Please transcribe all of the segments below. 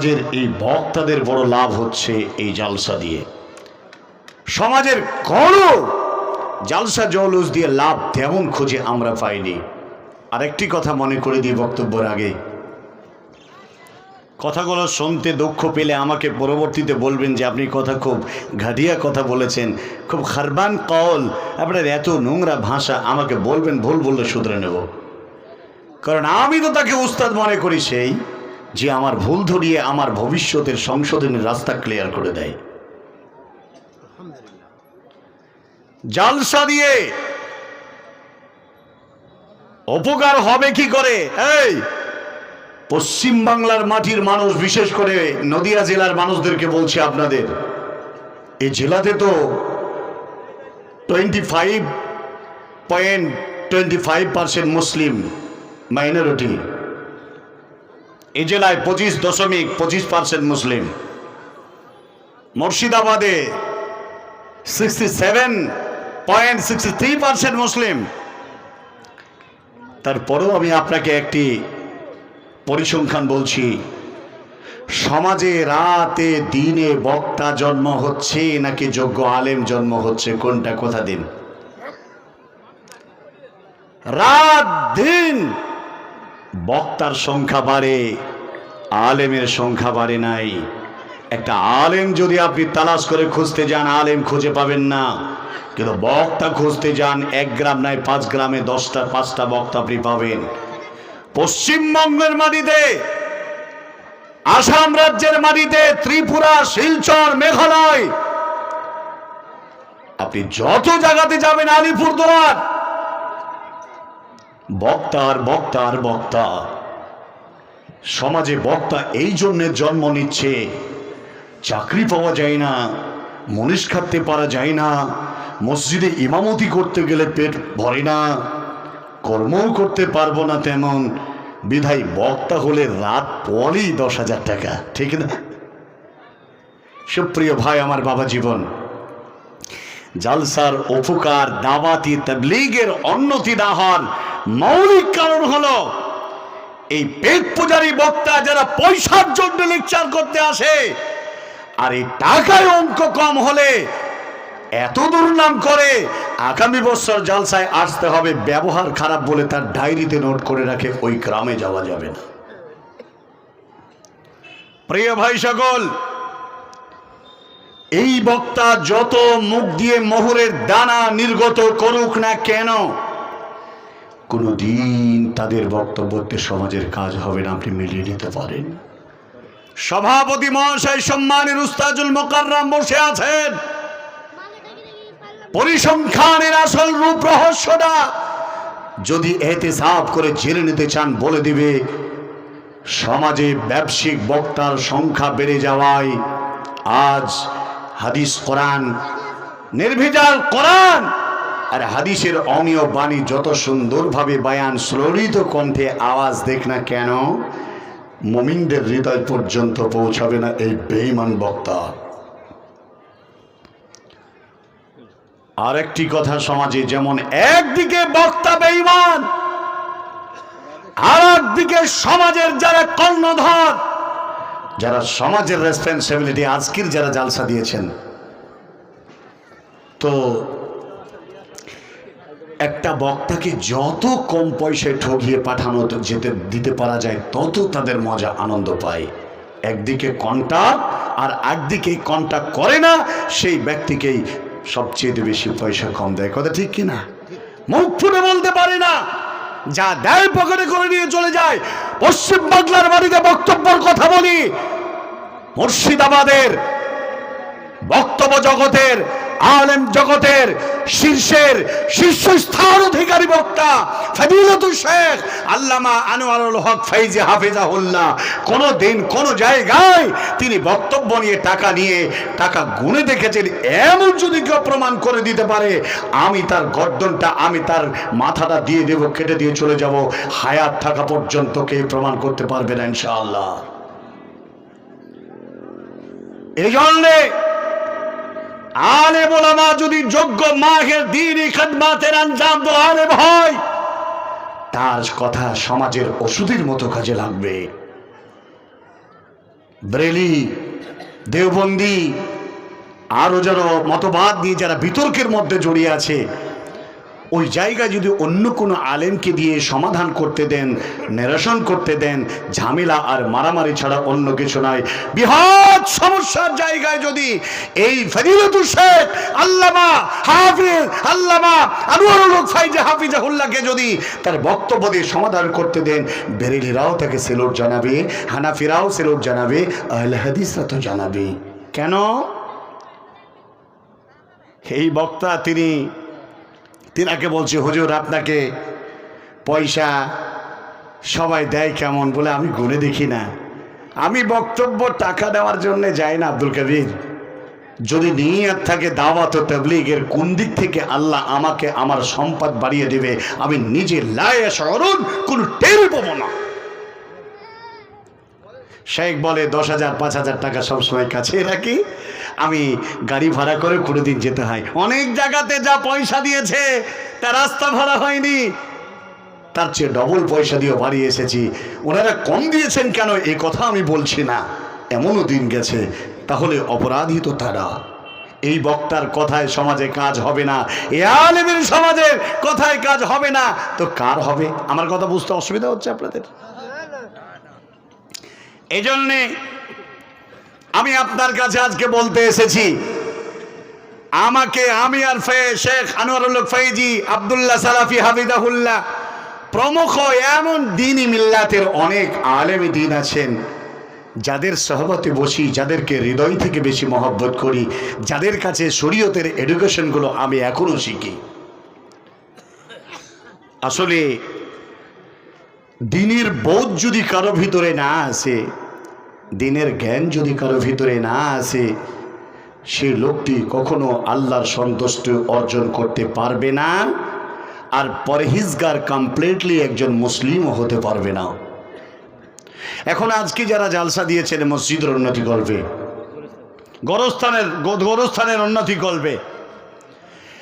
সমাজের এই বক্তাদের বড় লাভ হচ্ছে এই জালসা দিয়ে। সমাজের কোনো জালসা জৌলুস দিয়ে লাভ তেমন খুঁজে আমরা পাইনি। আরেকটি কথা মনে করে দিই বক্তব্যের আগে। কথাগুলো শুনতে দুঃখ পেলে আমাকে পরবর্তীতে বলবেন যে আপনি কথা খুব ঘাটিয়া কথা বলেছেন, খুব খারবান কল, আপনার এত নোংরা ভাষা আমাকে বলবেন, ভুল বললে শুধরে নেব। কারণ আমি তো তাকে উস্তাদ মনে করি সেই। যে আমার ভুল ধরিয়ে আমার ভবিষ্যতের সংশোধনের রাস্তা ক্লিয়ার করে দেয়। জালসা দিয়ে অপকার হবে কি করে? এই, পশ্চিম বাংলার মাটির মানুষ, বিশেষ করে নদিয়া জেলার মানুষদেরকে বলছি আপনাদের এই জেলাতে তো twenty five point twenty five percent মুসলিম মাইনরিটি এই জেলায় পঁচিশ দশমিক পঁচিশ পার্সেন্ট মুসলিম। মুর্শিদাবাদে sixty seven point sixty three percent মুসলিম। তারপরেও আমি আপনাকে একটি পরিসংখ্যান বলছি। সমাজে রাতে দিনে বক্তা জন্ম হচ্ছে নাকি যোগ্য আলেম জন্ম হচ্ছে? কোনটা? কোথা দিন। রাত দিন বক্তার সংখ্যা বাড়ে, আলেমের সংখ্যা বাড়ে নাই। একটা আলেম যদি আপনি তালাশ করে খুঁজতে যান, আলেম খুঁজে পাবেন না। কিন্তু বক্তা খুঁজতে যান, এক গ্রাম নাই, পাঁচ গ্রামে দশটা, পাঁচটা বক্তা আপনি পাবেন। পশ্চিমবঙ্গের মাটিতে, আসাম রাজ্যের মাটিতে, ত্রিপুরা, শিলচর, মেঘালয়, আপনি যত জায়গাতে যাবেন, আলিপুরদুয়ার বক্তা আর বক্তা। সমাজে বক্তা এই জন্যে জন্ম নিচ্ছে, চাকরি পাওয়া যায় না, মনীষ খাটতে পারা যায় না, মসজিদে ইমামতি করতে গেলে পেট ভরে না, কর্মও করতে পারব না তেমন। বিধাই বক্তা হলে রাত পরই দশ হাজার টাকা, ঠিক না? সুপ্রিয় ভাই, আমার বাবা জীবন। জালসার উপকার দাবাতি তাবলিগের উন্নতি না হন মৌলিক কারণ হলো, এই পেট পূজারী বক্তা যারা পয়সার জন্য লেকচার করতে আসে, আর এই টাকায় অঙ্ক কম হলে এত দুর্নাম করে আগামী বছর জালসায় আসতে হবে, ব্যবহার খারাপ বলে তার ডায়েরিতে নোট করে রাখে, ওই গ্রামে যাওয়া যাবে না। প্রিয় ভাই সকল, এই বক্তা যত মুখ দিয়ে মোহরের দানা নির্গত করুক না কেন কোনোদিন তাদের বক্তব্যতে সমাজের কাজ হবে না, আপনি মিলিয়ে নিতে পারেন। সভাপতি মহাশয় সম্মানের উস্তাজুল মোকাররাম বসে আছেন। পরিসংখ্যানের আসল রূপ রহস্যটা যদি এতে সাফ করে জেনে নিতে চান, বলে দিবে, সমাজে ব্যবসায়িক বক্তার সংখ্যা বেড়ে যাওয়ায় আজ হাদিস কোরআন নির্ভেজাল কোরআন আর হাদিসের অমীয় বাণী যত সুন্দরভাবে বায়ান শ্রলিত কণ্ঠে আওয়াজ দেখ না কেন, মমিনদের হৃদয় পর্যন্ত পৌঁছাবে না এই বেঈমান বক্তা। আরেকটি কথা সমাজে, যেমন একদিকে বক্তা বেঈমান আর একদিকে সমাজের যারা কর্ণধর, যারা সমাজের রেসপন্সিবিলিটি আজকের যারা জালসা দিয়েছেন। তো একটা বক্তাকে যত কম পয়সায় ঠগিয়ে পাঠানো যেতে, দিতে পারা যায়, তত তাদের মজা আনন্দ পায়। একদিকে কন্ট্যাক্ট আর একদিকে কন্ট্যাক্ট করে না, সেই ব্যক্তিকেই সবচেয়ে বেশি পয়সা কম দেয়। কথা ঠিক কিনা? মুখ ফুটে বলতে পারে না। যা দেয় পকেটে করে নিয়ে চলে যায়। পশ্চিম বাংলার বাড়িতে বক্তব্যের কথা বলি। মুর্শিদাবাদের বক্তব্য জগতের আলেম জগতের শীর্ষের শীর্ষস্থান অধিকারী বক্তা ফজিলতুল শেখ আল্লামা আনোয়ারুল হক ফাইজি হাফিজাহুল্লাহ। কোনো দিন, কোনো জায়গায় তিনি বক্তব্য নিয়ে টাকা নিয়ে টাকা গুনে দেখেছেন, এমন যদি কেউ প্রমাণ করে দিতে পারে, আমি তার গর্দনটা, আমি তার মাথাটা দিয়ে দেব, কেটে দিয়ে চলে যাব। হায়াত থাকা পর্যন্ত কেউ প্রমাণ করতে পারবে না, ইনশাআল্লাহ। এই জন্যে আলে বোলামা যদি যোগ্য মাঘের দিনই খাদমাতের আঞ্জাম তো আলে ভয় তার কথা সমাজের ওষুধের মতো কাজে লাগবে। ব্রেলি, দেওবন্দি আরও যারা মতবাদ নিয়ে যারা বিতর্কের মধ্যে জড়িয়ে আছে ওই জায়গায় যদি অন্য কোনো আলেমকে দিয়ে সমাধান করতে দেন, নিরসন করতে দেন, ঝামেলা আর মারামারি ছাড়া অন্য কিছু নয় বৃহৎ সমস্যার জায়গায় যদি এই ফরিদুল শেখ আল্লামা হাফিজ, আল্লামা আনোয়ারুল হক হাফিজাহুল্লাহকে যদি তার বক্তব্য দিয়ে সমাধান করতে দেন, বেরেলিরাও তাকে সেলুট জানাবে, হানাফিরাও সেলুট জানাবে, আহলে হাদিসরা তো জানাবে। কেন? এই বক্তা তিনি তিনাকে বলছি, হুজুর, আপনাকে পয়সা সবাই দেয় কেমন? বলে, আমি গুনে দেখি না। আমি বক্তব্য টাকা দেওয়ার জন্য যাই না, আব্দুল কবির যদি নিয়ত থাকে দাওয়াত ও তবলিগের কোন দিক থেকে আল্লাহ আমাকে আমার সম্পদ বাড়িয়ে দেবে, আমি নিজে লায়ে শরণ কোনো টের পাবো না। শেখ বলে দশ হাজার, পাঁচ হাজার টাকা সবসময় কাছে রাখি। আমি গাড়ি ভাড়া করে কোনো দিন যেতে হয়। অনেক জায়গাতে যা পয়সা দিয়েছে, তা রাস্তা ভাড়া হয়নি। তার চেয়ে ডবল পয়সা দিয়ে বাড়ি এসেছি। ওনারা কম দিয়েছেন কেন? এ কথা আমি বলছি না। এমনও দিন গেছে, তাহলে অপরাধী তো তারা। এই বক্তার কথায় সমাজে কাজ হবে না। এ আলেমের সমাজের কথায় কাজ হবে না। তো কার হবে? আমার কথা বুঝতে অসুবিধা হচ্ছে আপনাদের? এই জন্যে আমি আপনার কাছে আজকে বলতে এসেছি, আমাকে আমি আর ফে, শেখ আনোয়ারুল ফৈজি আবদুল্লাহ সালাফি হাবিদাহুল্লাহ প্রমুখ এমন দিনই মিল্লাতের অনেক আলেমী দিন আছেন, যাদের সহবতে বসি, যাদেরকে হৃদয় থেকে বেশি মহব্বত করি, যাদের কাছে শরীয়তের এডুকেশনগুলো আমি এখনও শিখি। আসলে দিনের বোধ যদি কারও ভিতরে না আসে দিনের জ্ঞান যদি কারও ভিতরে না আসে, সে লোকটি কখনো আল্লাহর সন্তুষ্ট অর্জন করতে পারবে না আর পরহিজগার কমপ্লিটলি একজন মুসলিমও হতে পারবে না। এখন আজকে যারা জালসা দিয়েছেন মসজিদের উন্নতি করবে গরস্থানের, গোরস্থানের উন্নতি করবে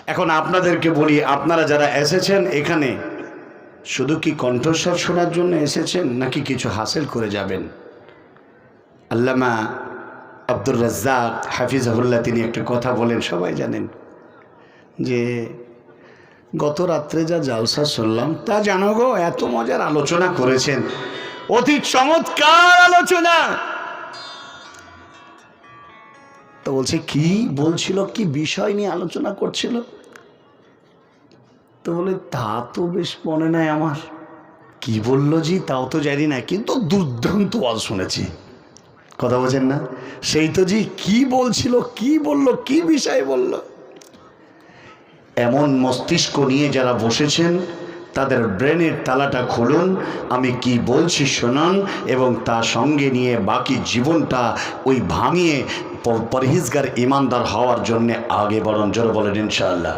এখন আপনাদেরকে বলি, আপনারা যারা এসেছেন এখানে, শুধু কি কণ্ঠস্বর শোনার জন্য এসেছেন নাকি কিছু হাসিল করে যাবেন? আল্লামা আব্দুর রাজ্জাক হাফিজাহুল্লাহ তিনি একটা কথা বলেন, সবাই জানেন, যে গত রাত্রে যা জালসা শুনলাম, তা জানো গো, এত মজার আলোচনা করেছেন। অতি চমৎকার আলোচনা। তো বলছে, কি বলছিল, কি বিষয় নিয়ে আলোচনা করছিল? তো বলে, তা তো বেশ মনে নাই আমার। কি বলল জি, তাও তো জানি না, কিন্তু দুর্দান্ত ওয়াজ শুনেছি। কথা বলছেন না? সেই তো জি কি বলছিল, কি বলল, কি বিষয়ে বলল? এমন মস্তিষ্ক নিয়ে যারা বসেছেন, তাদের ব্রেনের তালাটা খুলুন, আমি কি বলছি শোনান, এবং তার সঙ্গে নিয়ে বাকি জীবনটা ওই ভাঙিয়ে পরহেজগার ইমানদার হওয়ার জন্যে আগে বরণ জোর বলেন ইনশাআল্লাহ।